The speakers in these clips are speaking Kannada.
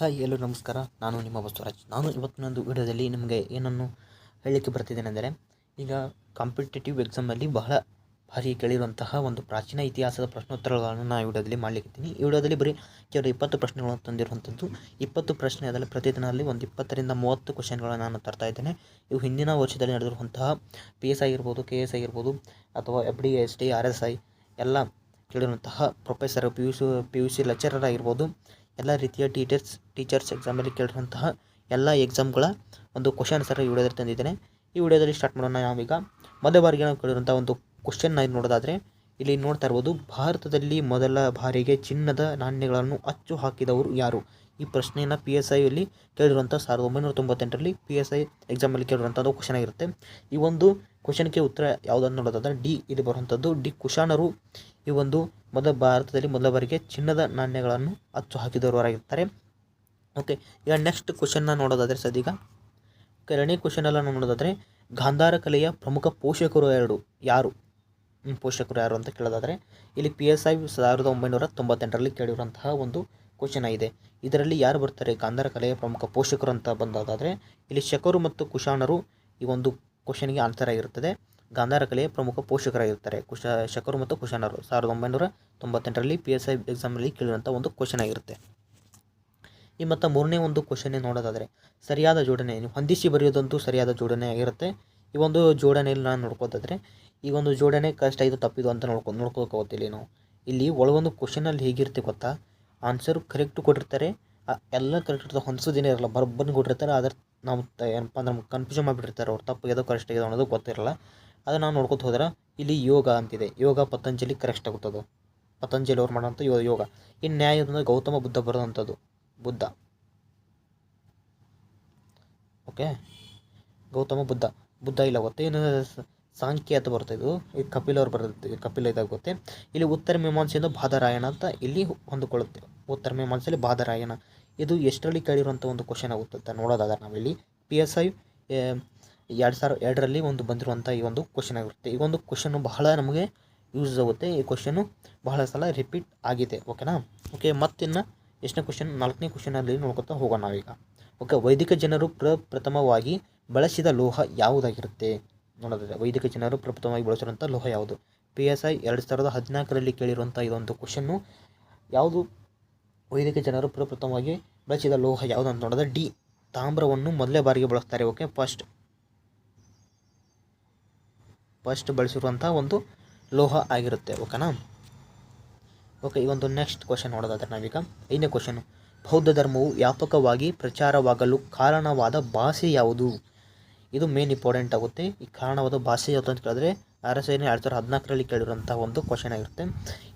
ಹಾಯ್, ಎಲ್ಲರೂ ನಮಸ್ಕಾರ. ನಾನು ನಿಮ್ಮ ಬಸವರಾಜ್. ನಾನು ಇವತ್ತಿನೊಂದು ವಿಡಿಯೋದಲ್ಲಿ ನಿಮಗೆ ಏನನ್ನು ಹೇಳಲಿಕ್ಕೆ ಬರ್ತಿದ್ದೇನೆಂದರೆ, ಈಗ ಕಾಂಪಿಟೇಟಿವ್ ಎಕ್ಸಾಮಲ್ಲಿ ಬಹಳ ಭಾರಿ ಕೇಳಿರುವಂತಹ ಒಂದು ಪ್ರಾಚೀನ ಇತಿಹಾಸದ ಪ್ರಶ್ನೋತ್ತರಗಳನ್ನು ನಾನು ವಿಡಿಯೋದಲ್ಲಿ ಮಾಡಲಿಕ್ಕಿದ್ದೀನಿ ಈ ವಿಡಿಯೋದಲ್ಲಿ ಬರೀ ಕೇವಲ ಇಪ್ಪತ್ತು ಪ್ರಶ್ನೆಗಳನ್ನು ತಂದಿರುವಂಥದ್ದು. ಇಪ್ಪತ್ತು ಪ್ರಶ್ನೆ ಅದರಲ್ಲಿ ಪ್ರತಿದಿನದಲ್ಲಿ ಒಂದು ಇಪ್ಪತ್ತರಿಂದ ಮೂವತ್ತು ಕ್ವಶನ್ಗಳನ್ನು ನಾನು ತರ್ತಾ ಇದ್ದೇನೆ. ಇವು ಹಿಂದಿನ ವರ್ಷದಲ್ಲಿ ನಡೆದಿರುವಂತಹ ಪಿ ಎಸ್ ಆಗಿರ್ಬೋದು ಕೆ ಎಸ್ ಆಗಿರ್ಬೋದು, ಅಥವಾ F D S D R S I ಎಲ್ಲ ಕೇಳಿರುವಂತಹ professor P U C P U C lecturer ಆಗಿರ್ಬೋದು ಎಲ್ಲ ರೀತಿಯ ಟೀಚರ್ಸ್ ಟೀಚರ್ಸ್ ಎಕ್ಸಾಮಲ್ಲಿ ಕೇಳಿರುವಂತಹ ಎಲ್ಲ ಎಕ್ಸಾಮ್ಗಳ ಒಂದು ಕ್ವಶನ್ ಸರ್ ಈ ವಿಡಿಯೋದಲ್ಲಿ ತಂದಿದ್ದೇನೆ. ಈ ವಿಡಿಯೋದಲ್ಲಿ ಸ್ಟಾರ್ಟ್ ಮಾಡೋಣ ನಾವೀಗ. ಮೊದಲ ಬಾರಿಗೆ ನಾವು ಕೇಳಿರುವಂಥ ಒಂದು ಕ್ವಶನ್ ಇದು ನೋಡೋದಾದರೆ, ಇಲ್ಲಿ ನೋಡ್ತಾ ಇರ್ಬೋದು, ಭಾರತದಲ್ಲಿ ಮೊದಲ ಬಾರಿಗೆ ಚಿನ್ನದ ನಾಣ್ಯಗಳನ್ನು ಅಚ್ಚು ಹಾಕಿದವರು ಯಾರು? ಈ ಪ್ರಶ್ನೆಯನ್ನು ಪಿ ಎಸ್ ಐಯಲ್ಲಿ ಕೇಳಿರುವಂಥ ಸಾವಿರದ ಒಂಬೈನೂರ ತೊಂಬತ್ತೆಂಟರಲ್ಲಿ ಪಿ ಎಸ್ ಐ ಎಕ್ಸಾಮಲ್ಲಿ ಕೇಳಿರುವಂಥದ್ದು ಕ್ವಶನ್ ಆಗಿರುತ್ತೆ. ಈ ಒಂದು ಕ್ವಶನ್ಗೆ ಉತ್ತರ ಯಾವುದನ್ನು ನೋಡೋದಾದ್ರೆ ಡಿ ಇಲ್ಲಿ ಬರುವಂಥದ್ದು ಡಿ ಕುಶಾಣರು ಈ ಒಂದು ಮೊದಲ ಭಾರತದಲ್ಲಿ ಮೊದಲ ಬಾರಿಗೆ ಚಿನ್ನದ ನಾಣ್ಯಗಳನ್ನು ಅಚ್ಚು ಹಾಕಿದವರಾಗಿರ್ತಾರೆ. ಓಕೆ ಈಗ ನೆಕ್ಸ್ಟ್ ಕ್ವಶನ್ನ ನೋಡೋದಾದರೆ ಸದೀಗ. ಎರಡನೇ ಕ್ವಶನೆಲ್ಲ ನೋಡೋದಾದರೆ ಗಾಂಧಾರ ಕಲೆಯ ಪ್ರಮುಖ ಪೋಷಕರು ಎರಡು ಯಾರು? ಪೋಷಕರು ಯಾರು ಅಂತ ಕೇಳೋದಾದರೆ ಇಲ್ಲಿ ಪಿ ಎಸ್ ಐ ಸಾವಿರದ ಒಂಬೈನೂರ ತೊಂಬತ್ತೆಂಟರಲ್ಲಿ ಕೇಳಿರುವಂತಹ ಒಂದು ಕ್ವಶನ್ ಆಗಿದೆ. ಇದರಲ್ಲಿ ಯಾರು ಬರ್ತಾರೆ? ಗಾಂಧಾರ ಕಲೆಯ ಪ್ರಮುಖ ಪೋಷಕರು ಅಂತ ಬಂದಾದರೆ ಇಲ್ಲಿ ಶಕರು ಮತ್ತು ಕುಶಾಣರು ಈ ಒಂದು ಕ್ವಶನ್ಗೆ ಆನ್ಸರ್ ಆಗಿರುತ್ತದೆ. ಗಾಂಧಾರ ಕಲೆಯ ಪ್ರಮುಖ ಪೋಷಕರಾಗಿರ್ತಾರೆ. ಕುಶ, ಶಕರು ಮತ್ತು ಕುಶಾಣರು. ಸಾವಿರದ ಒಂಬೈನೂರ ತೊಂಬತ್ತೆಂಟರಲ್ಲಿ ಪಿ ಎಸ್ ಐ ಎಕ್ಸಾಮ್ನಲ್ಲಿ ಕೇಳಿರುವಂಥ ಒಂದು ಕ್ವಶನ್ ಆಗಿರುತ್ತೆ. ಈ ಮತ್ತು ಮೂರನೇ ಒಂದು ಕ್ವಶನ್ನೇ ನೋಡೋದಾದರೆ, ಸರಿಯಾದ ಜೋಡಣೆ, ನೀವು ಹೊಂದಿಸಿ ಬರೆಯೋದಂತೂ ಸರಿಯಾದ ಜೋಡಣೆ ಆಗಿರುತ್ತೆ. ಈ ಒಂದು ಜೋಡಣೆಯಲ್ಲಿ ನಾನು ನೋಡ್ಕೋದಾದರೆ, ಈ ಒಂದು ಜೋಡಣೆ ಕಷ್ಟ ಇದು ತಪ್ಪಿದು ಅಂತ ನೋಡ್ಕೊ ನೋಡ್ಕೋಕೋತಿಲ್ಲ ನಾವು. ಇಲ್ಲಿ ಒಳಗೊಂದು ಕ್ವಶನಲ್ಲಿ ಹೇಗಿರುತ್ತೆ ಗೊತ್ತಾ? ಆನ್ಸರ್ ಕರೆಕ್ಟ್ ಕೊಟ್ಟಿರ್ತಾರೆ. ಎಲ್ಲ ಕರೆಕ್ಟ್ ಇರ್ತದೆ. ಹೊಂದಿಸೋದೇನೇ ಇರಲ್ಲ. ಬರೋಬ್ಬರಿ ಕೊಟ್ಟಿರ್ತಾರೆ. ಆದ್ರೆ ನಾವು ಏನಪ್ಪ ಅಂದ್ರೆ ನಮ್ಗೆ ಕನ್ಫ್ಯೂಷನ್ ಮಾಡಿಬಿಟ್ಟಿರ್ತಾರೆ. ಅವ್ರು ತಪ್ಪು ಯಾವುದೋ ಕರೆಕ್ಟ್ ಆಗಿದೆ ಅನ್ನೋದು ಗೊತ್ತಿರಲ್ಲ. ಅದು ನಾವು ನೋಡ್ಕೊತ ಹೋದ್ರೆ ಇಲ್ಲಿ ಯೋಗ ಅಂತಿದೆ. ಯೋಗ ಪತಂಜಲಿ ಕರೆಕ್ಟ್ ಆಗುತ್ತದು. ಪತಂಜಲಿ ಅವ್ರು ಮಾಡೋಂಥ ಯೋ, ಯೋಗ. ಇನ್ನು ನ್ಯಾಯ ಅಂದರೆ ಗೌತಮ ಬುದ್ಧ ಬರೋದಂಥದ್ದು. ಬುದ್ಧ. ಓಕೆ ಗೌತಮ ಬುದ್ಧ. ಬುದ್ಧ ಇಲ್ಲ ಗೊತ್ತೆ ಏನು ಸ- ಸಾಂಖ್ಯ ಅಂತ ಬರುತ್ತೆ ಇದು ಕಪಿಲ್ ಅವ್ರು ಬರುತ್ತೆ ಕಪಿಲ್ ಇದಾಗುತ್ತೆ ಇಲ್ಲಿ ಉತ್ತರ ಮೀಮಾಂಸೆಯಿಂದ ಬಾದರಾಯಣ ಅಂತ ಇಲ್ಲಿ ಹೊಂದಿಕೊಳ್ಳುತ್ತೆ. ಉತ್ತರ ಮೀಮಾಂಸೆಯಲ್ಲಿ ಬಾದರಾಯಣ ಇದು ಎಷ್ಟರಲ್ಲಿ ಕೇಳಿರುವಂಥ ಒಂದು ಕ್ವಶನ್ ಆಗುತ್ತೆ ಅಂತ ನೋಡೋದಾದ್ರೆ ನಾವಿಲ್ಲಿ ಪಿ ಎಸ್ ಐ ಎರಡು ಸಾವಿರ ಎರಡರಲ್ಲಿ ಒಂದು ಬಂದಿರುವಂಥ ಈ ಒಂದು ಕ್ವಶನ್ ಆಗಿರುತ್ತೆ. ಈ ಒಂದು ಕ್ವಶನ್ನು ಬಹಳ ನಮಗೆ ಯೂಸ್ ಆಗುತ್ತೆ. ಈ ಕ್ವಶನ್ನು ಬಹಳ ಸಲ ರಿಪೀಟ್ ಆಗಿದೆ. ಓಕೆನಾ ಓಕೆ ಮತ್ತಿನ್ನು ಎಷ್ಟನೇ ಕ್ವಶನ್ ನಾಲ್ಕನೇ ಕ್ವಶನಲ್ಲಿ ನೋಡ್ಕೊತಾ ಹೋಗೋಣ ನಾವೀಗ. ಓಕೆ ವೈದಿಕ ಜನರು ಪ್ರಪ್ರಥಮವಾಗಿ ಬಳಸಿದ ಲೋಹ ಯಾವುದಾಗಿರುತ್ತೆ? ನೋಡೋದಾದ್ರೆ ವೈದಿಕ ಜನರು ಪ್ರಪ್ರಥಮವಾಗಿ ಬಳಸಿರುವಂಥ ಲೋಹ ಯಾವುದು? ಪಿ ಎಸ್ ಐ ಎರಡು ಸಾವಿರದ ಹದಿನಾಲ್ಕರಲ್ಲಿ ಕೇಳಿರುವಂಥ ಇದೊಂದು ಕ್ವಶನ್ನು ಯಾವುದು? ವೈದಿಕ ಜನರು ಪ್ರಪ್ರಥಮವಾಗಿ ಬಳಸಿದ ಲೋಹ ಯಾವುದು ಅಂತ ನೋಡಿದ್ರೆ ಡಿ, ತಾಮ್ರವನ್ನು ಮೊದಲೇ ಬಾರಿಗೆ ಬಳಸ್ತಾರೆ. ಓಕೆ ಫಸ್ಟ್ ಫಸ್ಟ್ ಬಳಸಿರುವಂಥ ಒಂದು ಲೋಹ ಆಗಿರುತ್ತೆ. ಓಕೆನಾ ಓಕೆ ಈ ಒಂದು ನೆಕ್ಸ್ಟ್ ಕ್ವಶನ್ ನೋಡೋದಾದ್ರೆ ನಾವೀಗ ಐದನೇ ಕ್ವಶನ್ ಬೌದ್ಧ ಧರ್ಮವು ವ್ಯಾಪಕವಾಗಿ ಪ್ರಚಾರವಾಗಲು ಕಾರಣವಾದ ಭಾಷೆ ಯಾವುದು? ಇದು ಮೇನ್ ಇಂಪಾರ್ಟೆಂಟ್ ಆಗುತ್ತೆ. ಈ ಕಾರಣವಾದ ಭಾಷೆ ಯಾವುದು ಅಂತ ಕೇಳಿದ್ರೆ ಆರ್ ಎಸ್ ಐನ ಎರಡು ಸಾವಿರದ ಹದಿನಾಲ್ಕರಲ್ಲಿ ಕೇಳಿರುವಂಥ ಒಂದು ಕ್ವಶನ್ ಆಗಿರುತ್ತೆ.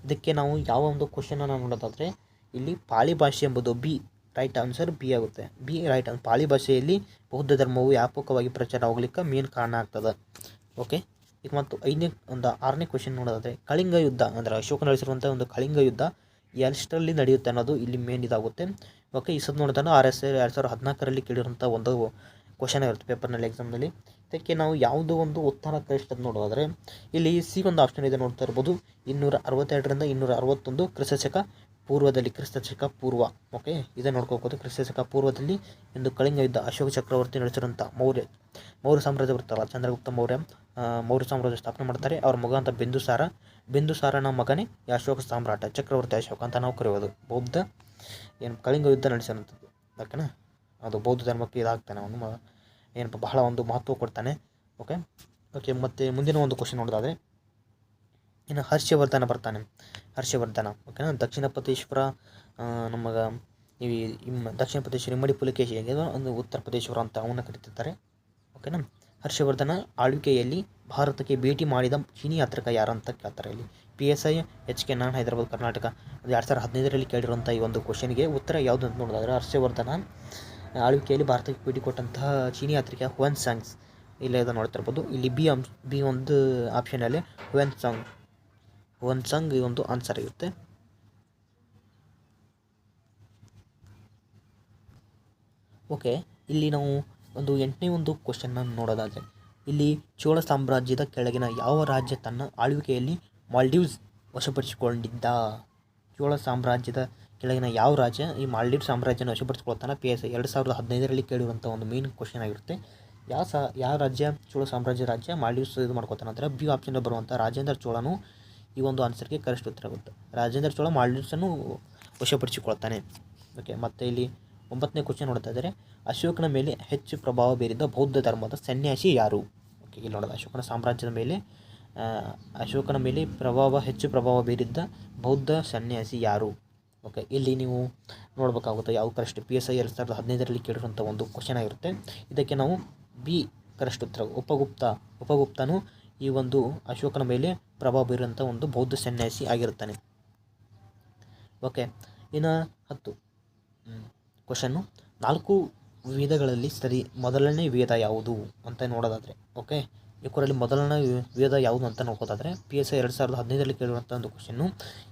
ಇದಕ್ಕೆ ನಾವು ಯಾವ ಒಂದು ಕ್ವಶನನ್ನು ನೋಡೋದಾದರೆ, ಇಲ್ಲಿ ಪಾಳಿ ಭಾಷೆ ಎಂಬುದು ಬಿ ರೈಟ್ ಆನ್ಸರ್ ಬಿ ಆಗುತ್ತೆ. ಬಿ ರೈಟ್ ಆನ್ಸರ್ ಪಾಳಿ ಭಾಷೆಯಲ್ಲಿ ಬೌದ್ಧ ಧರ್ಮವು ವ್ಯಾಪಕವಾಗಿ ಪ್ರಚಾರ ಆಗಲಿಕ್ಕೆ ಮೇನ್ ಕಾರಣ ಆಗ್ತದೆ. ಓಕೆ ಈಗ ಮತ್ತು ಐದನೇ, ಒಂದು ಆರನೇ ಕ್ವಶನ್ ನೋಡೋದಾದರೆ, ಕಳಿಂಗ ಯುದ್ಧ, ಅಂದರೆ ಅಶೋಕ ನಡೆಸಿರುವಂಥ ಒಂದು ಕಳಿಂಗ ಯುದ್ಧ ಎಷ್ಟರಲ್ಲಿ ನಡೆಯುತ್ತೆ ಅನ್ನೋದು ಇಲ್ಲಿ ಮೇನ್ ಇದಾಗುತ್ತೆ. ಓಕೆ ಈ ಸದ್ ನೋಡಿದ್ರೆ ಆರ್ ಎಸ್ ಎರಡು ಸಾವಿರದ ಹದಿನಾಲ್ಕರಲ್ಲಿ ಕೇಳಿರುವಂಥ ಒಂದು ಕ್ವಶನ್ ಇರುತ್ತೆ ಪೇಪರ್ನಲ್ಲಿ ಎಕ್ಸಾಮ್ನಲ್ಲಿ ಇದಕ್ಕೆ ನಾವು ಯಾವುದೋ ಒಂದು ಉತ್ತರ ಅಂತ ನೋಡೋದಾದರೆ, ಇಲ್ಲಿ ಸಿ ಒಂದು ಆಪ್ಷನ್ ಇದೆ ನೋಡ್ತಾ ಇರ್ಬೋದು. ಇನ್ನೂರ ಅರವತ್ತೆರಡರಿಂದ ಇನ್ನೂರ ಅರವತ್ತೊಂದು ಕ್ರಿಸ್ತಶಕ ಪೂರ್ವದಲ್ಲಿ, ಕ್ರಿಸ್ತಶಕ ಪೂರ್ವ. ಓಕೆ ಇದನ್ನು ನೋಡ್ಕೋಬೋದು ಕ್ರಿಸ್ತಶಕ ಪೂರ್ವದಲ್ಲಿ ಎಂದು ಕಳಿಂಗ ಯುದ್ಧ ಅಶೋಕ ಚಕ್ರವರ್ತಿ ನಡೆಸಿರುವಂಥ ಮೌರ್ಯ. ಮೌರ್ಯ ಸಾಮ್ರಾಜ್ಯ ಬರ್ತಾರಲ್ಲ ಚಂದ್ರಗುಪ್ತ ಮೌರ್ಯ. ಮೌರ್ಯ ಸಾಮ್ರಾಜ್ಯ ಸ್ಥಾಪನೆ ಮಾಡ್ತಾರೆ. ಅವ್ರ ಮಗ ಅಂತ ಬಿಂದುಸಾರ. ಬಿಂದುಸಾರನ ಮಗನೇ ಅಶೋಕ ಸಾಮ್ರಾಟ, ಚಕ್ರವರ್ತಿ ಅಶೋಕ ಅಂತ ನಾವು ಕರೆಯೋದು. ಬೌದ್ಧ ಏನು ಕಳಿಂಗ ಯುದ್ಧ ನಡೆಸಿರುವಂಥದ್ದು. ಓಕೆನಾ? ಅದು ಬೌದ್ಧ ಧರ್ಮಕ್ಕೆ ಇದಾಗ್ತಾನೆ ಅವನು. ಏನಪ್ಪ, ಬಹಳ ಒಂದು ಮಹತ್ವ ಕೊಡ್ತಾನೆ. ಓಕೆ ಓಕೆ ಮತ್ತು ಮುಂದಿನ ಒಂದು ಕ್ವಶನ್ ನೋಡೋದಾದರೆ, ಇನ್ನು ಹರ್ಷವರ್ಧನ ಬರ್ತಾನೆ. ಹರ್ಷವರ್ಧನ ಓಕೆನಾ ದಕ್ಷಿಣ ಪ್ರದೇಶ್ವರ ನಮಗೆ ಈ ದಕ್ಷಿಣ ಪ್ರದೇಶ ಇಮ್ಮಡಿ ಪುಲಿಕೇಶಿ ಒಂದು ಉತ್ತರ ಪ್ರದೇಶ್ವರ ಅಂತ ಅವನ್ನ ಕರೀತಿರ್ತಾರೆ ಓಕೆನಾ ಹರ್ಷವರ್ಧನ ಆಳ್ವಿಕೆಯಲ್ಲಿ ಭಾರತಕ್ಕೆ ಭೇಟಿ ಮಾಡಿದ ಚೀನಿ ಯಾತ್ರಿಕ ಯಾರು ಅಂತ ಕೇಳ್ತಾರೆ ಇಲ್ಲಿ. P S I H K ನಾನ್ ಹೈದರಾಬಾದ್, ಕರ್ನಾಟಕ. ಎರಡು ಸಾವಿರದ ಹದಿನೈದರಲ್ಲಿ ಕೇಳಿರುವಂಥ ಈ ಒಂದು ಕ್ವಶನ್ಗೆ ಉತ್ತರ ಯಾವುದು ಅಂತ ನೋಡಿದ್ರೆ ಹರ್ಷವರ್ಧನ. ಆಳ್ವಿಕೆಯಲ್ಲಿ ಭಾರತಕ್ಕೆ ಭೇಟಿ ಕೊಟ್ಟಂತಹ ಚೀನಿ ಯಾತ್ರಿಕ ಹುವನ್ ಸಾಂಗ್ಸ್ ಇಲ್ಲ ನೋಡ್ತಾ ಇರ್ಬೋದು. ಇಲ್ಲಿ ಬಿ ಅಂಶ ಬಿ ಒಂದು ಆಪ್ಷನಲ್ಲಿ ಹುವೆನ್ ಸಾಂಗ್ ಹುವೆನ್ ಸಾಂಗ್ ಈ ಒಂದು ಆನ್ಸರ್ ಇರುತ್ತೆ. ಓಕೆ ಇಲ್ಲಿ ನಾವು ಒಂದು ಎಂಟನೇ ಒಂದು ಕ್ವಶನ್ನ ನೋಡೋದಾದರೆ, ಇಲ್ಲಿ ಚೋಳ ಸಾಮ್ರಾಜ್ಯದ ಕೆಳಗಿನ ಯಾವ ರಾಜ್ಯ ತನ್ನ ಆಳ್ವಿಕೆಯಲ್ಲಿ ಮಾಲ್ಡೀವ್ಸ್ ವಶಪಡಿಸಿಕೊಂಡಿದ್ದ? ಚೋಳ ಸಾಮ್ರಾಜ್ಯದ ಕೆಳಗಿನ ಯಾವ ರಾಜ್ಯ ಈ ಮಾಲ್ಡೀವ್ ಸಾಮ್ರಾಜ್ಯನ ವಶಪಡಿಸ್ಕೊಳ್ತಾನೆ ಪಿ ಎಸ್ ಎರಡು ಸಾವಿರದ ಹದಿನೈದರಲ್ಲಿ ಕೇಳಿರುವಂಥ ಒಂದು ಮೇನ್ ಕ್ವಶನ್ ಆಗಿರುತ್ತೆ. ಯಾವ ಸಾ, ಯಾವ ರಾಜ್ಯ ಚೋಳ ಸಾಮ್ರಾಜ್ಯ ರಾಜ್ಯ ಮಾಲ್ಡೀವ್ಸ್ ಇದು ಮಾಡ್ಕೊತಾನೆ ಅಂದರೆ ಬಿ ಆಪ್ಷನ್ ಬರುವಂಥ ರಾಜೇಂದ್ರ ಚೋಳನು ಈ ಒಂದು ಆನ್ಸರ್ಗೆ ಕರೆಸ್ಟ್ ಉತ್ತರ ಆಗುತ್ತೆ ರಾಜೇಂದ್ರ ಚೋಳ ಮಾಲ್ಡೀವ್ಸನ್ನು ವಶಪಡಿಸಿಕೊಳ್ತಾನೆ. ಓಕೆ ಮತ್ತು ಇಲ್ಲಿ ಒಂಬತ್ತನೇ ಕ್ವಶನ್ ನೋಡ್ತಾ ಇದ್ದಾರೆ. ಅಶೋಕನ ಮೇಲೆ ಹೆಚ್ಚು ಪ್ರಭಾವ ಬೀರಿದ ಬೌದ್ಧ ಧರ್ಮದ ಸನ್ಯಾಸಿ ಯಾರು? ಓಕೆ ಇಲ್ಲಿ ನೋಡೋದು ಅಶೋಕನ ಸಾಮ್ರಾಜ್ಯದ ಮೇಲೆ ಅಶೋಕನ ಮೇಲೆ ಪ್ರಭಾವ, ಹೆಚ್ಚು ಪ್ರಭಾವ ಬೀರಿದ್ದ ಬೌದ್ಧ ಸನ್ಯಾಸಿ ಯಾರು? ಓಕೆ ಇಲ್ಲಿ ನೀವು ನೋಡಬೇಕಾಗುತ್ತೆ ಯಾವ ಕರೆಸ್ಟ್ ಪಿ ಎಸ್ ಐ ಎರಡು ಸಾವಿರದ ಹದಿನೈದರಲ್ಲಿ ಕೇಳಿರುವಂಥ ಒಂದು ಕ್ವಶನ್ ಆಗಿರುತ್ತೆ. ಇದಕ್ಕೆ ನಾವು ಬಿ ಕರೆಸ್ಟ್ ಉತ್ತರ, ಉಪಗುಪ್ತ, ಉಪಗುಪ್ತನು ಈ ಒಂದು ಅಶೋಕನ ಮೇಲೆ ಪ್ರಭಾವ ಬೀರುವಂಥ ಒಂದು ಬೌದ್ಧ ಸನ್ಯಾಸಿ ಆಗಿರುತ್ತಾನೆ. ಓಕೆ ಇನ್ನು ಹತ್ತು ಕ್ವಶನ್ನು ನಾಲ್ಕು ವೇದಗಳಲ್ಲಿ ಸರಿ, ಮೊದಲನೇ ವೇದ ಯಾವುದು ಅಂತ ನೋಡೋದಾದರೆ ಓಕೆ ಇವರಲ್ಲಿ ಮೊದಲನೇ ವೇದ ಯಾವುದು ಅಂತ ನೋಡೋದಾದರೆ ಪಿ ಎಸ್ ಐ ಎರಡು ಸಾವಿರದ ಹದಿನೈದರಲ್ಲಿ ಕೇಳುವಂಥ ಒಂದು ಕ್ವಶನ್ನು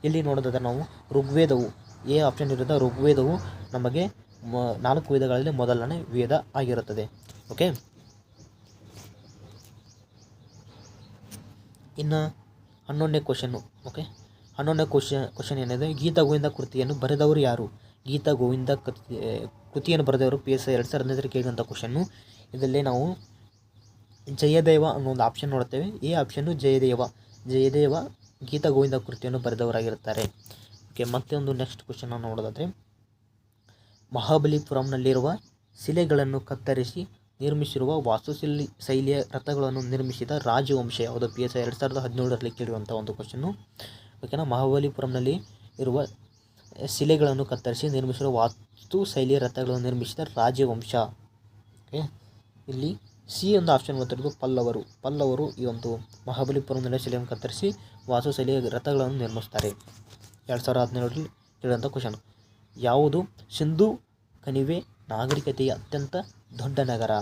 ಇಲ್ಲಿ ನೋಡೋದಾದ್ರೆ ನಾವು ಋಗ್ವೇದವು, ಎ ಆಪ್ಷನ್ ಇರೋದ ಋಗ್ವೇದವು ನಮಗೆ ನಾಲ್ಕು ವೇದಗಳಲ್ಲಿ ಮೊದಲನೇ ವೇದ ಆಗಿರುತ್ತದೆ. ಓಕೆ ಇನ್ನು ಹನ್ನೊಂದನೇ ಕ್ವಶನ್ನು ಓಕೆ ಹನ್ನೊಂದನೇ ಕ್ವಶನ್ ಕ್ವಶನ್ ಏನಿದೆ? ಗೀತಾ ಗೋವಿಂದ ಕೃತಿಯನ್ನು ಬರೆದವರು ಯಾರು? ಗೀತಾ ಗೋವಿಂದ ಕೃತಿ, ಕೃತಿಯನ್ನು ಬರೆದವರು ಪಿ ಎಸ್ ಐ ಎರಡು ಸಾವಿರದ ಹದಿನೈದರಲ್ಲಿ ಕೇಳಿದಂಥ ಕ್ವಶನ್ನು ಇದರಲ್ಲಿ ನಾವು ಜಯದೇವ ಅನ್ನೋ ಒಂದು ಆಪ್ಷನ್ ನೋಡ್ತೇವೆ. ಈ ಆಪ್ಷನ್ನು ಜಯದೇವ. ಜಯದೇವ ಗೀತಾ ಗೋವಿಂದ ಕೃತಿಯನ್ನು ಬರೆದವರಾಗಿರುತ್ತಾರೆ. ಓಕೆ ಮತ್ತೆ ಒಂದು ನೆಕ್ಸ್ಟ್ ಕ್ವಶನ್ ನೋಡೋದಾದರೆ, ಮಹಾಬಲಿಪುರಂನಲ್ಲಿರುವ ಶಿಲೆಗಳನ್ನು ಕತ್ತರಿಸಿ ನಿರ್ಮಿಸಿರುವ ವಾಸ್ತುಶಿಲಿ ಶೈಲಿಯ ರಥಗಳನ್ನು ನಿರ್ಮಿಸಿದ ರಾಜವಂಶ, ಯಾವುದು? ಪಿ ಎಸ್ ಐ ಎರಡು ಸಾವಿರದ ಹದಿನೇಳರಲ್ಲಿ ಕೇಳಿರುವಂಥ ಒಂದು ಕ್ವಶನ್ನು ಓಕೆನಾ ಮಹಾಬಲಿಪುರಂನಲ್ಲಿ ಇರುವ ಶಿಲೆಗಳನ್ನು ಕತ್ತರಿಸಿ ನಿರ್ಮಿಸಿರುವ ವಾಸ್ತು ಶೈಲಿಯ ರಥಗಳನ್ನು ನಿರ್ಮಿಸಿದ ರಾಜವಂಶ. ಓಕೆ ಇಲ್ಲಿ ಸಿ ಒಂದು ಆಪ್ಷನ್ ಗೊತ್ತಿರೋದು ಪಲ್ಲವರು. ಪಲ್ಲವರು ಈ ಒಂದು ಮಹಾಬಲಿಪುರಂನಲ್ಲಿ ಶಿಲೆಯನ್ನು ಕತ್ತರಿಸಿ ವಾಸ್ತುಶೈಲಿಯ ರಥಗಳನ್ನು ನಿರ್ಮಿಸ್ತಾರೆ. ಎರಡು ಸಾವಿರದ ಹದಿನೇಳರಲ್ಲಿ ಕೇಳಿದಂಥ ಕ್ವಶನ್. ಯಾವುದು ಸಿಂಧು ಕಣಿವೆ ನಾಗರಿಕತೆಯ ಅತ್ಯಂತ ದೊಡ್ಡ ನಗರ?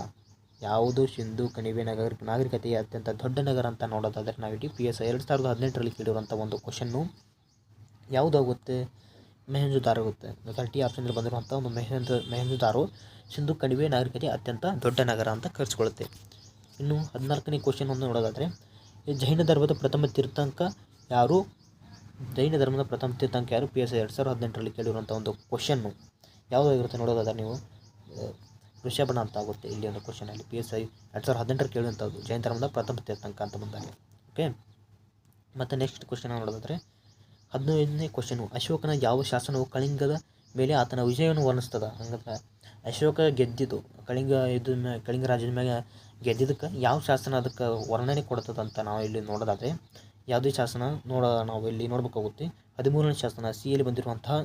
ಯಾವುದು ಸಿಂಧು ಕಣಿವೆ ನಗರ ನಾಗರಿಕತೆಯ ಅತ್ಯಂತ ದೊಡ್ಡ ನಗರ ಅಂತ ನೋಡೋದಾದರೆ ನಾವಿಟ್ಟು ಪಿ ಎಸ್ ಎರಡು ಸಾವಿರದ ಹದಿನೆಂಟರಲ್ಲಿ ಕೇಳಿರುವಂಥ ಒಂದು ಕ್ವಶನ್ನು ಯಾವುದಾಗುತ್ತೆ ಮೆಹಂಜುದಾರ್ ಆಗುತ್ತೆ. ಆಪ್ಷನ್ ಆಪ್ಷನಲ್ಲಿ ಬಂದಿರುವಂಥ ಒಂದು ಮೆಹೆಂಜು ಮೆಹೆಂಜುದಾರು ಸಿಂಧು ಕಣಿವೆ ನಾಗರಿಕತೆ ಅತ್ಯಂತ ದೊಡ್ಡ ನಗರ ಅಂತ ಕರೆಸ್ಕೊಳ್ಳುತ್ತೆ ಇನ್ನು ಹದಿನಾಲ್ಕನೇ ಕ್ವಶನ್ ಒಂದು ನೋಡೋದಾದರೆ ಜೈನ ಧರ್ಮದ ಪ್ರಥಮ ತೀರ್ಥಂಕ ಯಾರು? ಜೈನ ಧರ್ಮದ ಪ್ರಥಮ ತೀರ್ಥಂಕ ಯಾರು? ಪಿ ಎಸ್ ಎರಡು ಸಾವಿರದ ಹದಿನೆಂಟರಲ್ಲಿ ಕೇಳಿರುವಂಥ ಒಂದು ಕ್ವಶನ್ನು ಯಾವುದಾಗಿರುತ್ತೆ ನೋಡೋದಾದ್ರೆ ನೀವು ಋಷಭಣ ಅಂತ ಆಗುತ್ತೆ ಇಲ್ಲಿ ಒಂದು ಕ್ವಶನಲ್ಲಿ ಪಿ ಎಸ್ ಐ ಎರಡು ಸಾವಿರದ ಹದಿನೆಂಟರ ಕೇಳುವಂಥದ್ದು ಜೈನ ಧರ್ಮದ ಪ್ರಥಮ ತೀರ್ಥಂಕ ಅಂತ ಬಂದಾಗ. ಓಕೆ ಮತ್ತು ನೆಕ್ಸ್ಟ್ ಕ್ವಶನ್ ನೋಡೋದಾದರೆ ಹದಿನೈದನೇ ಕ್ವಶನು ಅಶೋಕನ ಯಾವ ಶಾಸನವು ಕಳಿಂಗದ ಮೇಲೆ ಆತನ ವಿಜಯವನ್ನು ವರ್ಣಿಸ್ತದ ಹಂಗಂದ್ರೆ ಅಶೋಕ ಗೆದ್ದಿದ್ದು, ಕಳಿಂಗ ಇದು ಕಳಿಂಗ ರಾಜನ ಮ್ಯಾಗ ಗೆದ್ದಿದ್ದಕ್ಕೆ ಯಾವ ಶಾಸನ ಅದಕ್ಕೆ ವರ್ಣನೆ ಕೊಡ್ತದಂತ ನಾವು ಇಲ್ಲಿ ನೋಡೋದಾದರೆ, ಯಾವುದೇ ಶಾಸನ ನೋಡ, ನಾವು ಇಲ್ಲಿ ನೋಡಬೇಕಾಗುತ್ತೆ. ಹದಿಮೂರನೇ ಶಾಸನ ಸಿ ಎಲ್ಲಿ ಬಂದಿರುವಂತಹ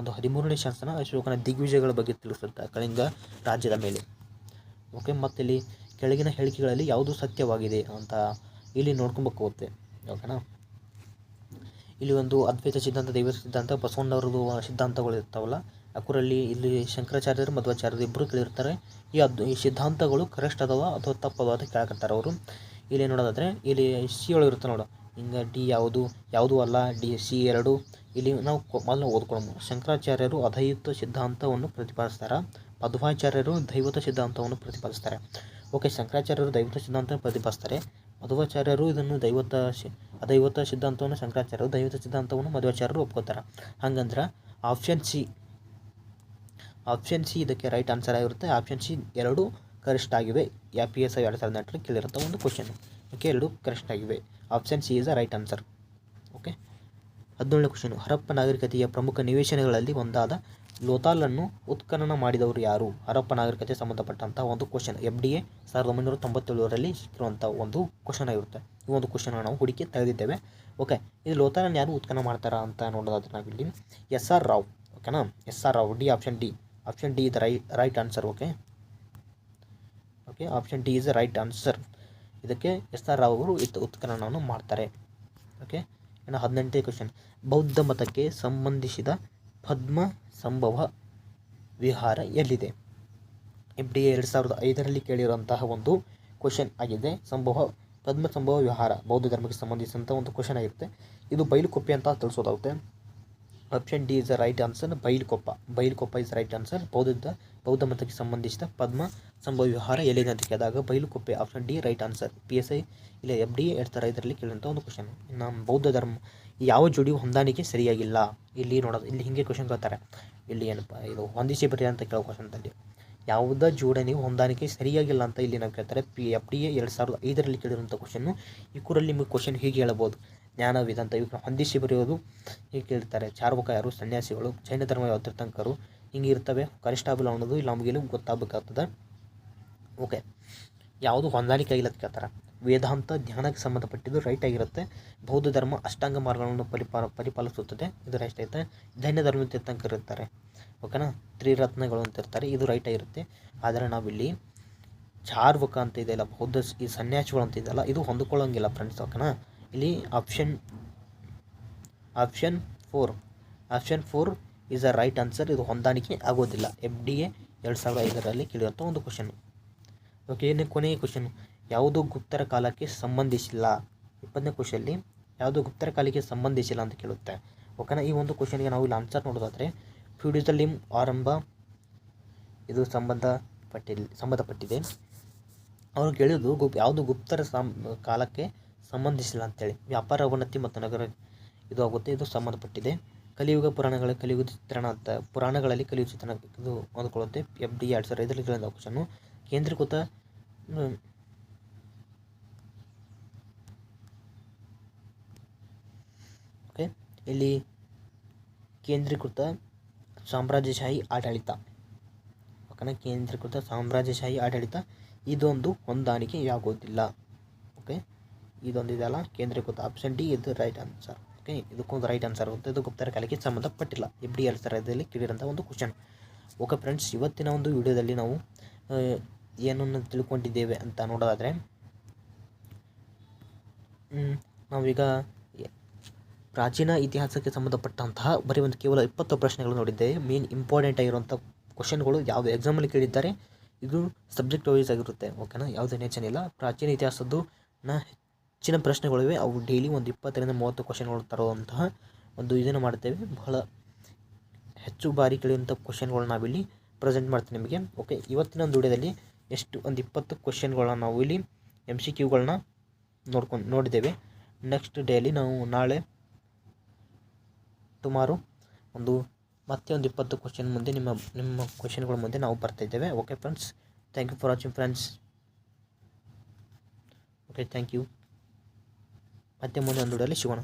ಒಂದು ಹದಿಮೂರನೇ ಶಾಸನ ಅಶೋಕನ ದಿಗ್ವಿಜಯಗಳ ಬಗ್ಗೆ ತಿಳಿಸುತ್ತೆ ಕಳಿಂಗ ರಾಜ್ಯದ ಮೇಲೆ. ಓಕೆ ಮತ್ತು ಇಲ್ಲಿ ಕೆಳಗಿನ ಹೇಳಿಕೆಗಳಲ್ಲಿ ಯಾವುದು ಸತ್ಯವಾಗಿದೆ ಅಂತ ಇಲ್ಲಿ ನೋಡ್ಕೊಬೇಕಾಗುತ್ತೆ. ಓಕೆನಾ? ಇಲ್ಲಿ ಒಂದು ಅದ್ವೈತ ಸಿದ್ಧಾಂತ, ದೈವ ಸಿದ್ಧಾಂತ ಬಸವಣ್ಣವರದು ಸಿದ್ಧಾಂತಗಳು ಇರ್ತಾವಲ್ಲ ಅಕುರಲ್ಲಿ ಇಲ್ಲಿ ಶಂಕರಾಚಾರ್ಯರು, ಮಧ್ವಾಚಾರ್ಯರು ಇಬ್ಬರು ಕೇಳಿರ್ತಾರೆ ಈ ಅದ್, ಈ ಸಿದ್ಧಾಂತಗಳು ಕರೆಕ್ಟ್ ಅದಾವ ಅಥವಾ ತಪ್ಪದ ಅಂತ ಕೇಳಕತ್ತಾರೆ ಅವರು. ಇಲ್ಲಿ ನೋಡೋದಾದ್ರೆ, ಇಲ್ಲಿ ಸಿ ಒಳಗೆ ಇರುತ್ತೆ ನೋಡು. ಹಿಂಗೆ ಡಿ ಯಾವುದು, ಯಾವುದೂ ಅಲ್ಲ, ಡಿ, ಸಿ ಎರಡು. ಇಲ್ಲಿ ನಾವು ಮೊದಲು ಓದ್ಕೊಳ್ಬೋದು ಶಂಕರಾಚಾರ್ಯರು ಅದ್ವೈತ ಸಿದ್ಧಾಂತವನ್ನು ಪ್ರತಿಪಾದಿಸ್ತಾರೆ. ಮಧ್ವಾಚಾರ್ಯರು ದೈವತ ಸಿದ್ಧಾಂತವನ್ನು ಪ್ರತಿಪಾದಿಸ್ತಾರೆ. ಓಕೆ, ಶಂಕರಾಚಾರ್ಯರು ದೈವತ ಸಿದ್ಧಾಂತ ಪ್ರತಿಪಾದಿಸ್ತಾರೆ. ಮಧ್ವಾಚಾರ್ಯರು ಇದನ್ನು ದೈವತ ಶಿ ಅದೈವತ ಸಿದ್ಧಾಂತವನ್ನು ಶಂಕರಾಚಾರ್ಯರು ದೈವತ ಸಿದ್ಧಾಂತವನ್ನು ಮಧ್ವಾಚಾರ್ಯರು ಒಪ್ಕೋತಾರೆ. ಹಂಗಂದ್ರೆ ಆಪ್ಷನ್ ಸಿ ಆಪ್ಷನ್ ಸಿ ಇದಕ್ಕೆ ರೈಟ್ ಆನ್ಸರ್ ಆಗಿರುತ್ತೆ. ಆಪ್ಷನ್ ಸಿ ಎರಡು ಕರೆಕ್ಟ್ ಆಗಿವೆ. ಯಾ, ಪಿ, ಎಸ್, ಐ ಎರಡು ಸಾವಿರದ ಎಂಟರಲ್ಲಿ ಕೇಳಿರುವಂಥ ಒಂದು ಕ್ವಶನ್ ಓಕೆ ಎರಡು ಕರೆಕ್ಟ್ ಆಗಿವೆ. Option C is a right answer okay ಹದಿನೇಳನೇ ಕ್ವಶನ್ ಹರಪ್ಪ ನಾಗರಿಕತೆಯ ಪ್ರಮುಖ ನಿವೇಶನಗಳಲ್ಲಿ ಒಂದಾದ ಲೋತಾಲನ್ನು ಉತ್ಖನನ ಮಾಡಿದವರು ಯಾರು? ಹರಪ್ಪ ನಾಗರಿಕತೆ ಸಂಬಂಧಪಟ್ಟಂಥ ಒಂದು ಕ್ವಶನ್ ಎಫ್ ಡಿ ಎ ಸಾವಿರದ ಒಂಬೈನೂರ ತೊಂಬತ್ತೇಳರಲ್ಲಿ ಸಿಕ್ಕಿರುವಂಥ ಒಂದು ಕ್ವಶನ್ ಆಗಿರುತ್ತೆ. ಈ ಒಂದು ಕ್ವಶನ್ ನಾವು ಹುಡುಕಿ ತೆಗೆದಿದ್ದೇವೆ. ಓಕೆ ಇದು ಲೋತನ ಯಾರು ಉತ್ಖನ ಮಾಡ್ತಾರಾ ಅಂತ ನೋಡೋದಾದ್ರೆ ನಾವಿಲ್ಲಿ ಎಸ್ ಆರ್ ರಾವ್ ಓಕೆನಾ S R Rao D option D option D is Rai right answer okay okay option D is right answer ಇದಕ್ಕೆ ಎಸ್ ಆರ್ ರಾವ್ ಅವರು ಇತ್ತು ಉತ್ಖನನವನ್ನು ಮಾಡ್ತಾರೆ. ಓಕೆ ಇನ್ನು ಹದಿನೆಂಟನೇ ಕ್ವಶನ್ ಬೌದ್ಧ ಮತಕ್ಕೆ ಸಂಬಂಧಿಸಿದ ಪದ್ಮ ಸಂಭವ ವಿಹಾರ ಎಲ್ಲಿದೆ? ಎಫ್ ಡಿ ಎರಡು ಸಾವಿರದ ಐದರಲ್ಲಿ ಕೇಳಿರುವಂತಹ ಒಂದು ಕ್ವಶನ್ ಆಗಿದೆ. ಸಂಭವ ಪದ್ಮ ಸಂಭವ ವಿಹಾರ ಬೌದ್ಧ ಧರ್ಮಕ್ಕೆ ಸಂಬಂಧಿಸಿದಂಥ ಒಂದು ಕ್ವಶನ್ ಆಗಿರುತ್ತೆ. ಇದು ಬೈಲುಕೊಪ್ಪೆ ಅಂತ ತಿಳಿಸೋದಾಗುತ್ತೆ. Option D is the right answer Bylakuppe. Bylakuppe is right answer ಬೌದ್ಧ ಬೌದ್ಧ ಮತಕ್ಕೆ ಸಂಬಂಧಿಸಿದ ಪದ್ಮ ಸಂಭವ ವಿಹಾರ ಎಲ್ಲಿದೆ ಅಂತ ಕೇಳಿದಾಗ Bylakuppe option D right answer P S I ಇಲ್ಲ ಎಫ್ ಡಿ ಎರಡು ಇದರಲ್ಲಿ ಕೇಳಿದಂಥ ಒಂದು ಕ್ವಶನ್ ನಮ್ಮ ಬೌದ್ಧ ಧರ್ಮ ಯಾವ ಜೋಡಿ ಹೊಂದಾಣಿಕೆ ಸರಿಯಾಗಿಲ್ಲ? ಇಲ್ಲಿ ನೋಡೋದು, ಇಲ್ಲಿ ಹಿಂಗೆ ಕ್ವಶನ್ ಕೇಳ್ತಾರೆ. ಇಲ್ಲಿ ಏನಪ್ಪ, ಇದು ಹೊಂದಿಸಿ ಬರೀ ಅಂತ ಕೇಳೋ ಕ್ವಶನ್ದಲ್ಲಿ ಯಾವುದೇ ಜೋಡಣೆಯು ಹೊಂದಾಣಿಕೆ ಸರಿಯಾಗಿಲ್ಲ ಅಂತ ಇಲ್ಲಿ ನಾವು ಕೇಳ್ತಾರೆ. ಪಿ, ಎಫ್, ಡಿ, ಎ ಎರಡು ಸಾವಿರದ ಐದರಲ್ಲಿ ಕೇಳಿರುವಂಥ ಕ್ವಶನ್ನು ಈ ಕೂರಲ್ಲಿ ನಿಮಗೆ ಕ್ವಶನ್ ಹೀಗೆ ಹೇಳ್ಬೋದು ಜ್ಞಾನವಿದ ಅಂತ ಇವಾಗ ಹೊಂದಿಸಿ ಬರೆಯೋದು ಹೀಗೆ ಕೇಳ್ತಾರೆ? ಚಾರ್ವಕ ಯಾರು? ಸನ್ಯಾಸಿಗಳು, ಜೈನ ಧರ್ಮ ಯಾವ ತೀರ್ಥಂಕರು? ಹಿಂಗೆ ಇರ್ತವೆ. ಕನಿಷ್ಠಾಬಲ ಅನ್ನೋದು ಇಲ್ಲ ಇಲ್ಲಿ ಗೊತ್ತಾಗಬೇಕಾಗ್ತದೆ. ಓಕೆ. ಯಾವುದು ಹೊಂದಾಣಿಕೆ ಆಗಿಲ್ಲ ಅಂತ ಕೇಳ್ತಾರೆ? ವೇದಾಂತ ಧ್ಯಾನಕ್ಕೆ ಸಂಬಂಧಪಟ್ಟಿದ್ದು ರೈಟ್ ಆಗಿರುತ್ತೆ. ಬೌದ್ಧ ಧರ್ಮ ಅಷ್ಟಾಂಗ ಮಾರ್ಗಗಳನ್ನು ಪರಿಪಾಲ, ಪರಿಪಾಲಿಸುತ್ತದೆ. ಇದು ರೈಟ್ ಐತೆ ಜೈನ ಧರ್ಮ ತೀರ್ಥಂಕರು ಇರ್ತಾರೆ. ಓಕೆನಾ? ತ್ರಿರತ್ನಗಳು ಅಂತ ಇರ್ತಾರೆ, ಇದು ರೈಟ್ ಆಗಿರುತ್ತೆ. ಆದರೆ ನಾವಿಲ್ಲಿ ಚಾರ್ವಕ ಅಂತ ಇದೆಯಲ್ಲ ಬೌದ್ಧ ಈ ಸನ್ಯಾಸಿಗಳು ಅಂತ ಇದೆಯಲ್ಲ ಇದು ಹೊಂದ್ಕೊಳ್ಳೋಂಗಿಲ್ಲ ಫ್ರೆಂಡ್ಸ್ ಓಕೆನಾ? ಇಲ್ಲಿ option option four option four is a right answer ಇದು ಹೊಂದಾಣಿಕೆ ಆಗೋದಿಲ್ಲ. ಎಫ್ ಡಿ ಎ ಎರಡು ಸಾವಿರದ ಐದರಲ್ಲಿ ಕೇಳಿರುವಂಥ ಒಂದು ಕ್ವಶನ್ ಓಕೆ ಏನೇ ಕೊನೆಯ ಕ್ವಶನ್ ಯಾವುದು ಗುಪ್ತರ ಕಾಲಕ್ಕೆ ಸಂಬಂಧಿಸಿಲ್ಲ? ಇಪ್ಪತ್ತನೇ ಕ್ವಶನಲ್ಲಿ ಯಾವುದು ಗುಪ್ತರ ಕಾಲಕ್ಕೆ ಸಂಬಂಧಿಸಿಲ್ಲ ಅಂತ ಕೇಳುತ್ತೆ. ಓಕೆನಾ? ಈ ಒಂದು ಕ್ವಶನ್ಗೆ ನಾವು ಇಲ್ಲಿ ಆನ್ಸರ್ ನೋಡೋದಾದರೆ ಫ್ಯೂಡಿಸಲಿಂ ಆರಂಭ. ಇದು ಸಂಬಂಧಪಟ್ಟಿ ಸಂಬಂಧಪಟ್ಟಿದೆ. ಅವರು ಕೇಳಿದ್ದು ಗುಪ್, ಯಾವುದು ಗುಪ್ತರ ಸಾಮ್, ಕಾಲಕ್ಕೆ ಸಂಬಂಧಿಸಿಲ್ಲ ಅಂತೇಳಿ. ವ್ಯಾಪಾರ, ಅವನತಿ ಮತ್ತು ನಗರ ಇದು ಆಗುತ್ತೆ, ಇದು ಸಂಬಂಧಪಟ್ಟಿದೆ. ಕಲಿಯುಗ ಪುರಾಣಗಳ ಕಲಿಯುಗ ಚಿತ್ರಣ ಅಂತ, ಪುರಾಣಗಳಲ್ಲಿ ಕಲಿಯುಗ ಚಿತ್ರಣ ಇದು ಹೊಂದ್ಕೊಳ್ಳುತ್ತೆ. ಎಫ್ ಡಿ ಎರಡು ಸಾವಿರದ ಐದರಲ್ಲಿ ಕೇಳಿದ ಕ್ವಶನ್ನು ಕೇಂದ್ರೀಕೃತ ಓಕೆ. ಇಲ್ಲಿ ಕೇಂದ್ರೀಕೃತ ಸಾಮ್ರಾಜ್ಯಶಾಹಿ ಆಡಳಿತ. ಓಕೆನಾ ಕೇಂದ್ರೀಕೃತ ಸಾಮ್ರಾಜ್ಯಶಾಹಿ ಆಡಳಿತ. ಇದೊಂದು ಹೊಂದಾಣಿಕೆಯಾಗೋದಿಲ್ಲ ಓಕೆ ಇದೊಂದು ಇದೆಲ್ಲ ಕೇಂದ್ರೀಕೃತ ಆಪ್ಷನ್ ಡಿ ಇದು ರೈಟ್ ಆನ್ಸರ್ ಓಕೆ ಇದಕ್ಕೊಂದು ರೈಟ್ ಆನ್ಸರ್ ಆಗುತ್ತೆ ಇದು ಗುಪ್ತರ ಕಾಲಕ್ಕೆ ಸಂಬಂಧಪಟ್ಟಿಲ್ಲ. ಎಫ್ ಡಿ ಸರ್ ಇದರಲ್ಲಿ ಕೇಳಿರೋಂಥ ಒಂದು ಕ್ವಶನ್ ಓಕೆ ಫ್ರೆಂಡ್ಸ್ ಇವತ್ತಿನ ಒಂದು ವಿಡಿಯೋದಲ್ಲಿ ನಾವು ಏನನ್ನು ತಿಳ್ಕೊಂಡಿದ್ದೇವೆ ಅಂತ ನೋಡೋದಾದರೆ ನಾವೀಗ ಪ್ರಾಚೀನ ಇತಿಹಾಸಕ್ಕೆ ಸಂಬಂಧಪಟ್ಟಂತಹ ಬರೀ ಒಂದು ಕೇವಲ ಇಪ್ಪತ್ತು ಪ್ರಶ್ನೆಗಳು ನೋಡಿದ್ದೇವೆ. ಮೇನ್ ಇಂಪಾರ್ಟೆಂಟ್ ಆಗಿರುವಂಥ ಕ್ವಶನ್ಗಳು ಯಾವುದು ಎಕ್ಸಾಮಲ್ಲಿ ಕೇಳಿದ್ದಾರೆ, ಇದು ಸಬ್ಜೆಕ್ಟ್ ವೈಸ್ ಆಗಿರುತ್ತೆ. ಓಕೆನಾ ಯಾವುದೇ ಟೆನ್ಷನ್ ಇಲ್ಲ. ಪ್ರಾಚೀನ ಇತಿಹಾಸದ್ದು ನ ಹೆಚ್ಚಿನ ಪ್ರಶ್ನೆಗಳಿವೆ ಅವು ಡೈಲಿ ಒಂದು ಇಪ್ಪತ್ತರಿಂದ ಮೂವತ್ತು ಕ್ವಶನ್ಗಳು ತರುವಂತಹ ಒಂದು ಇದನ್ನು ಮಾಡ್ತೇವೆ ಬಹಳ ಹೆಚ್ಚು ಬಾರಿ ಕೇಳಿದಂಥ ಕ್ವಶನ್ಗಳನ್ನ ನಾವಿಲ್ಲಿ ಪ್ರೆಸೆಂಟ್ ಮಾಡ್ತೀನಿ ನಿಮಗೆ. ಓಕೆ ಇವತ್ತಿನ ಒಂದು ವಿಡಿಯೋದಲ್ಲಿ ಎಷ್ಟು ಒಂದು ಇಪ್ಪತ್ತು ಕ್ವಶನ್ಗಳನ್ನ ನಾವು ಇಲ್ಲಿ ಎಂ ಸಿ ಕ್ಯೂಗಳನ್ನ ನೋಡ್ಕೊಂಡು, ನೋಡಿದ್ದೇವೆ. ನೆಕ್ಸ್ಟ್ ಡೇಲಿ ನಾವು ನಾಳೆ ಟುಮಾರು ಒಂದು ಮತ್ತೆ ಒಂದು ಇಪ್ಪತ್ತು ಕ್ವಶನ್ ಮುಂದೆ ನಿಮ್ಮ ನಿಮ್ಮ ಕ್ವಶನ್ಗಳ ಮುಂದೆ ನಾವು ಬರ್ತಾಯಿದ್ದೇವೆ okay friends thank you for watching friends okay thank you ಮತ್ತೆ ಮುಂದೆ ಒಂದು ವಿಡಿಯೋಲಿ ಸಿಗೋಣ.